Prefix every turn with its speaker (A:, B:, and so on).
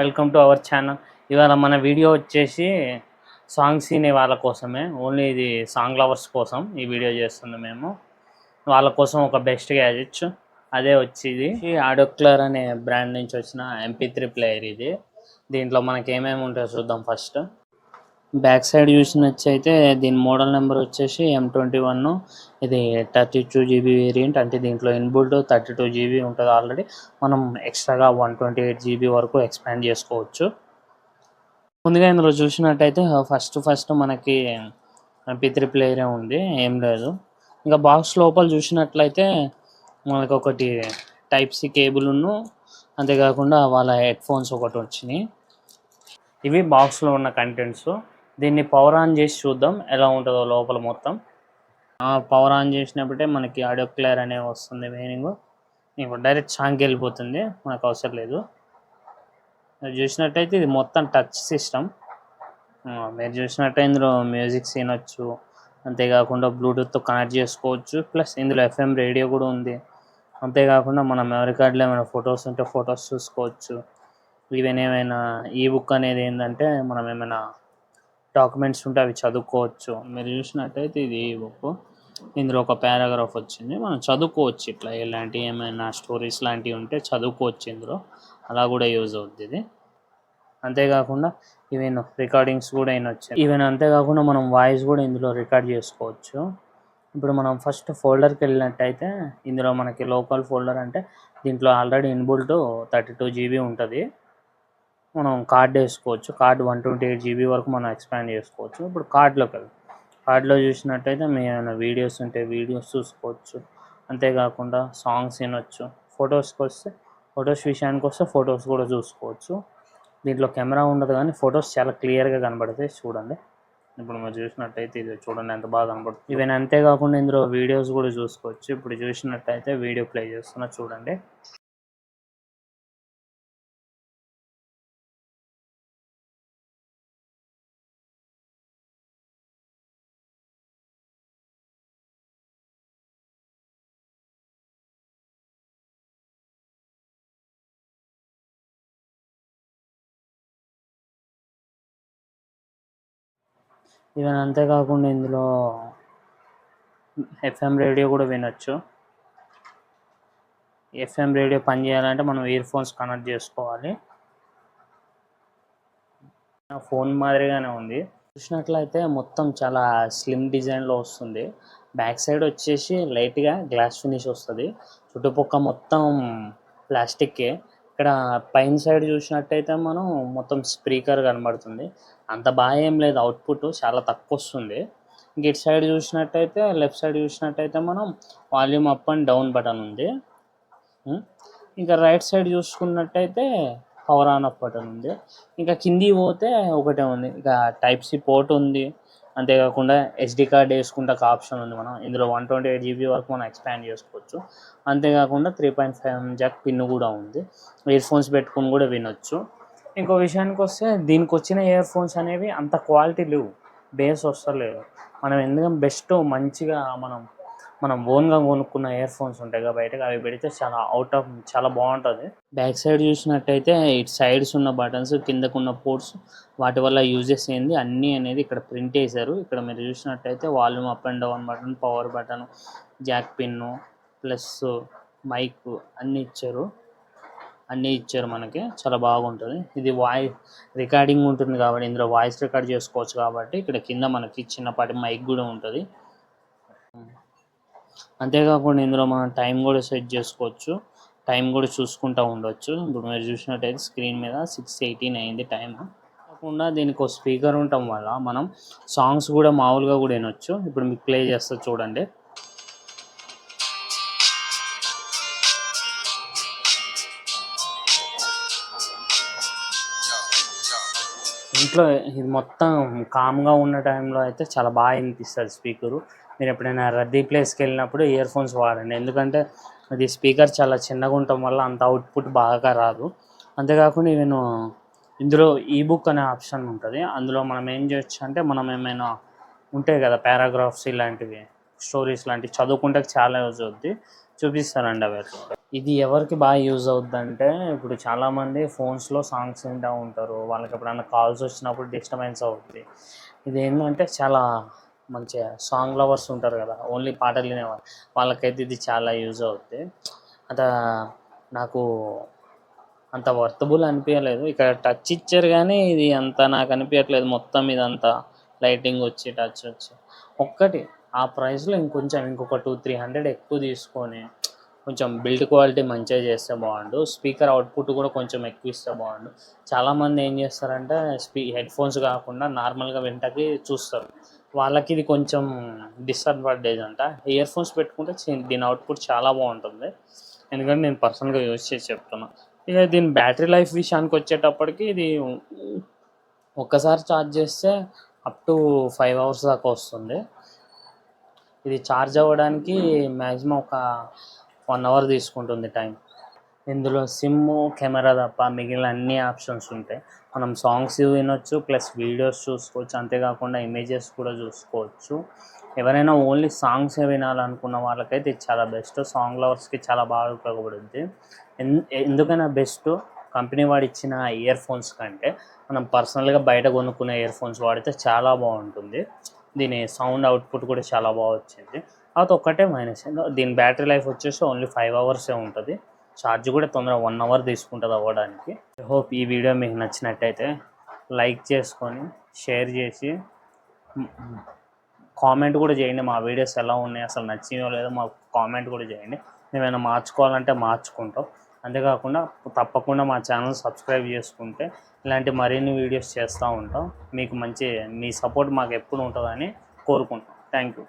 A: Welcome to our channel ఇవాళ మన video వచ్చేసి సాంగ్స్ వినే వాళ్ళ కోసమే. ఓన్లీ ఇది సాంగ్ లవర్స్ కోసం ఈ వీడియో చేస్తుంది మేము. వాళ్ళ కోసం ఒక బెస్ట్ గ్యాజెట్స్ అదే వచ్చేది ఈ ఆడోక్లర్ అనే బ్రాండ్ నుంచి వచ్చిన ఎంపీ త్రీ ప్లేయర్ ఇది. దీంట్లో మనకి ఏమేమి ఉంటాయో చూద్దాం ఫస్ట్ బ్యాక్ సైడ్ చూసినచ్చయితే దీని మోడల్ నెంబర్ వచ్చేసి ఎం ట్వంటీ వన్ ఇది థర్టీ టూ జీబీ వేరియంట్ అంటే దీంట్లో ఇన్బుల్ట్ థర్టీ టూ జీబీ ఉంటుంది ఆల్రెడీ మనం ఎక్స్ట్రాగా వన్ ట్వంటీ ఎయిట్ జీబీ వరకు ఎక్స్పాండ్ చేసుకోవచ్చు. ముందుగా ఇందులో చూసినట్టయితే ఫస్ట్ ఫస్ట్ మనకి పిత్రి ప్లేయరే ఉంది ఏం లేదు. ఇంకా బాక్స్ లోపల చూసినట్లయితే మనకు ఒకటి టైప్ సి కేబుల్ను అంతేకాకుండా వాళ్ళ హెడ్ ఫోన్స్ ఒకటి వచ్చినాయి. ఇవి బాక్స్లో ఉన్న కంటెంట్స్ దీన్ని పవర్ ఆన్ చేసి చూద్దాం ఎలా ఉంటుందో లోపల మొత్తం. పవర్ ఆన్ చేసినప్పుడే మనకి ఆడియో క్లియర్ అనే వస్తుంది మీనింగ్ ఇప్పుడు డైరెక్ట్ సాంగ్కి వెళ్ళిపోతుంది మనకు అవసరం లేదు. చూసినట్టయితే ఇది మొత్తం టచ్ సిస్టమ్ మీరు చూసినట్టే ఇందులో మ్యూజిక్ వినొచ్చు అంతేకాకుండా బ్లూటూత్తో కనెక్ట్ చేసుకోవచ్చు ప్లస్ ఇందులో ఎఫ్ఎం రేడియో కూడా ఉంది. అంతేకాకుండా మన మెమరీ కార్డులో ఏమైనా ఫొటోస్ ఉంటే ఫొటోస్ చూసుకోవచ్చు. ఈవెన్ ఏమైనా ఈ బుక్ అనేది ఏంటంటే మనం ఏమైనా డాక్యుమెంట్స్ ఉంటే అవి చదువుకోవచ్చు. మీరు చూసినట్టయితే ఇది ఈ బుక్. ఇందులో ఒక పారాగ్రాఫ్ వచ్చింది. మనం చదువుకోవచ్చు ఇట్లా ఇలాంటి ఏమైనా స్టోరీస్ లాంటివి ఉంటే చదువుకోవచ్చు ఇందులో. అలా కూడా యూజ్ అవుతుంది ఇది. అంతేకాకుండా ఈవెన్ రికార్డింగ్స్ కూడా వినొచ్చు ఈవెన్ అంతేకాకుండా మనం వాయిస్ కూడా ఇందులో రికార్డ్ చేసుకోవచ్చు. ఇప్పుడు మనం ఫస్ట్ ఫోల్డర్కి వెళ్ళినట్టయితే ఇందులో మనకి లోకల్ ఫోల్డర్ అంటే దీంట్లో already inbuilt thirty two GB ఉంటుంది. మనం కార్డ్ వేసుకోవచ్చు. Card one twenty eight GB వరకు మనం ఎక్స్పాండ్ చేసుకోవచ్చు. ఇప్పుడు కార్డ్లోకి వెళ్దాం. కార్డ్లో చూసినట్టయితే మీ ఏమైనా వీడియోస్ ఉంటే వీడియోస్ చూసుకోవచ్చు. అంతేకాకుండా సాంగ్స్ వినొచ్చు. ఫొటోస్కి వస్తే ఫొటోస్ విషయానికి వస్తే ఫొటోస్ కూడా చూసుకోవచ్చు. దీంట్లో కెమెరా ఉండదు కానీ ఫొటోస్ చాలా క్లియర్గా కనబడతాయి చూడండి. ఇప్పుడు మనం చూసినట్టయితే ఇది చూడండి ఎంత బాగా కనబడుతుంది. ఇవన్నీ అంతేకాకుండా ఇందులో వీడియోస్ కూడా చూసుకోవచ్చు. ఇప్పుడు చూసినట్టయితే వీడియో ప్లే చేస్తున్నా చూడండి. ఈవెన్ అంతేకాకుండా ఇందులో ఎఫ్ఎం రేడియో కూడా వినొచ్చు. ఎఫ్ఎం రేడియో పని చేయాలంటే మనం ఇయర్ ఫోన్స్ కనెక్ట్ చేసుకోవాలి. ఫోన్ మాదిరిగానే ఉంది. చూసినట్లయితే మొత్తం చాలా స్లిమ్ డిజైన్లో వస్తుంది. బ్యాక్ సైడ్ వచ్చేసి లైట్గా గ్లాస్ ఫినిష్ వస్తుంది. చుట్టుపక్క మొత్తం ప్లాస్టిక్కే ఇక్కడ పైన సైడ్ చూసినట్టయితే మనం మొత్తం స్పీకర్ కనబడుతుంది. అంత బాగా ఏం లేదు. అవుట్పుట్ చాలా తక్కువ వస్తుంది ఇంక ఇటు సైడ్ చూసినట్టయితే లెఫ్ట్ సైడ్ చూసినట్టయితే మనం volume up and down button ఉంది. ఇంకా రైట్ సైడ్ చూసుకున్నట్టయితే పవర్ ఆన్ అప్ బటన్ ఉంది. ఇంకా కింది పోతే ఒకటే ఉంది. ఇంకా టైప్ సి పోర్ట్ ఉంది. అంతేకాకుండా ఎస్డి కార్డ్ వేసుకుంటే ఒక ఆప్షన్ ఉంది మనం. ఇందులో వన్ ట్వంటీ ఎయిట్ జీబీ వరకు మనం ఎక్స్పాండ్ చేసుకోవచ్చు. అంతేకాకుండా three point five jack pin కూడా ఉంది. ఇయర్ ఫోన్స్ పెట్టుకుని కూడా వినొచ్చు. ఇంకో విషయానికి వస్తే దీనికి వచ్చిన ఇయర్ ఫోన్స్ అనేవి అంత క్వాలిటీ లేవు. బేస్ వస్తలేదు. మనం ఎందుకంటే బెస్ట్ మంచిగా మనం మనం ఓన్గా కొనుక్కున్న ఇయర్ ఫోన్స్ ఉంటాయి కదా బయటకు అవి పెడితే చాలా అవుట్ ఆఫ్ చాలా బాగుంటుంది. బ్యాక్ సైడ్ చూసినట్టయితే ఇటు సైడ్స్ ఉన్న బటన్స్ కిందకున్న పోర్ట్స్ వాటి వల్ల యూజెస్ ఏంది అన్నీ అనేది ఇక్కడ ప్రింట్ చేశారు. ఇక్కడ మీరు చూసినట్టయితే volume up and down button power button jack pin plus mic అన్నీ ఇచ్చారు. అన్నీ ఇచ్చారు మనకి చాలా బాగుంటుంది. ఇది వాయిస్ రికార్డింగ్ ఉంటుంది కాబట్టి ఇందులో వాయిస్ రికార్డ్ చేసుకోవచ్చు కాబట్టి ఇక్కడ కింద మనకి చిన్నపాటి మైక్ కూడా ఉంటుంది. అంతేకాకుండా ఇందులో మనం టైం కూడా సెట్ చేసుకోవచ్చు. టైం కూడా చూసుకుంటూ ఉండొచ్చు. ఇప్పుడు మీరు చూసినట్టయితే స్క్రీన్ మీద సిక్స్ ఎయిటీన్ అయింది టైం కాకుండా దీనికి ఒక స్పీకర్ ఉండటం వల్ల మనం సాంగ్స్ కూడా మామూలుగా కూడా వినొచ్చు. ఇప్పుడు మీకు ప్లే చేస్తా చూడండి. ఇంట్లో ఇది మొత్తం కామ్గా ఉన్న టైంలో అయితే చాలా బాగా వినిపిస్తుంది స్పీకరు మీరు ఎప్పుడైనా రద్దీ ప్లేస్కి వెళ్ళినప్పుడు ఇయర్ ఫోన్స్ వాడండి. ఎందుకంటే అది స్పీకర్ చాలా చిన్నగా ఉండటం వల్ల అంత అవుట్పుట్ బాగా రాదు. అంతేకాకుండా నేను ఇందులో ఈ బుక్ అనే ఆప్షన్ ఉంటుంది. అందులో మనం ఏం చేయొచ్చు అంటే మనం ఏమైనా ఉంటాయి కదా పారాగ్రాఫ్స్ ఇలాంటివి స్టోరీస్ లాంటివి చదువుకుంటే చాలా యూజ్ అవుద్ది. చూపిస్తారండి అవి. ఇది ఎవరికి బాగా యూజ్ అవుద్ది అంటే ఇప్పుడు చాలామంది ఫోన్స్లో సాంగ్స్ వింటూ ఉంటారు. వాళ్ళకి ఎప్పుడైనా కాల్స్ వచ్చినప్పుడు డిస్టర్బెన్స్ అవుతుంది ఇది ఏంటంటే చాలా మంచిగా సాంగ్ లవర్స్ ఉంటారు కదా ఓన్లీ పాటలు వినేవాళ్ళు. వాళ్ళకైతే ఇది చాలా యూజ్ అవుతుంది అంత నాకు అంత వర్తబుల్ అనిపించలేదు ఇక్కడ టచ్ ఇచ్చారు కానీ ఇది అంత నాకు అనిపించట్లేదు మొత్తం ఇదంతా లైటింగ్ వచ్చి టచ్ వచ్చి. ఒక్కటి ఆ ప్రైస్లో ఇంకొంచెం ఇంకొక టూ త్రీ హండ్రెడ్ ఎక్కువ తీసుకొని కొంచెం బిల్డ్ క్వాలిటీ మంచిగా చేస్తే బాగుండు. స్పీకర్ అవుట్పుట్ కూడా కొంచెం ఎక్కువ ఇస్తే బాగుండు. చాలామంది ఏం చేస్తారంటే స్పీ హెడ్ ఫోన్స్ కాకుండా నార్మల్గా వింటకి చూస్తారు. వాళ్ళకి ఇది కొంచెం డిసడ్వాంటేజ్ అంట. ఇయర్ ఫోన్స్ పెట్టుకుంటే దీని అవుట్పుట్ చాలా బాగుంటుంది. ఎందుకంటే నేను పర్సనల్గా యూజ్ చేసి చెప్తున్నా. ఇక దీని బ్యాటరీ లైఫ్ విషయానికి వచ్చేటప్పటికి ఇది ఒక్కసారి ఛార్జ్ చేస్తే అప్ టు ఫైవ్ అవర్స్ దాకా వస్తుంది. ఇది ఛార్జ్ అవ్వడానికి మ్యాక్సిమం ఒక వన్ అవర్ తీసుకుంటుంది టైం ఇందులో సిమ్ కెమెరా తప్ప మిగిలిన అన్ని ఆప్షన్స్ ఉంటాయి. మనం సాంగ్స్ వినొచ్చు ప్లస్ వీడియోస్ చూసుకోవచ్చు. అంతేకాకుండా ఇమేజెస్ కూడా చూసుకోవచ్చు. ఎవరైనా ఓన్లీ సాంగ్స్ వినాలనుకున్న వాళ్ళకైతే ఇది చాలా బెస్ట్. సాంగ్ లవర్స్కి చాలా బాగా ఉపయోగపడుద్ది. ఎన్- ఎందుకైనా బెస్ట్ కంపెనీ వాడు ఇచ్చిన ఇయర్ ఫోన్స్ కంటే మనం పర్సనల్గా బయట కొనుక్కునే ఇయర్ ఫోన్స్ వాడితే చాలా బాగుంటుంది. దీని సౌండ్ అవుట్పుట్ కూడా చాలా బాగా వచ్చింది. అది ఒక్కటే మైనస్. దీని బ్యాటరీ లైఫ్ వచ్చేసి ఓన్లీ ఫైవ్ అవర్సే ఉంటుంది. ఛార్జ్ కూడా తొందరగా వన్ అవర్ తీసుకుంటుంది అవ్వడానికి. హోప్ ఈ వీడియో మీకు నచ్చినట్టయితే లైక్ చేసుకొని షేర్ చేసి కామెంట్ కూడా చేయండి. మా వీడియోస్ ఎలా ఉన్నాయి అసలు నచ్చినాయో లేదో మాకు కామెంట్ కూడా చేయండి. ఏమైనా మార్చుకోవాలంటే మార్చుకుంటాం. అంతేకాకుండా తప్పకుండా మా ఛానల్ సబ్స్క్రైబ్ చేసుకుంటే ఇలాంటి మరిన్ని వీడియోస్ చేస్తూ ఉంటాం. మీకు మంచి మీ సపోర్ట్ మాకు ఎప్పుడు ఉంటుందని కోరుకుంటాం థ్యాంక్ యూ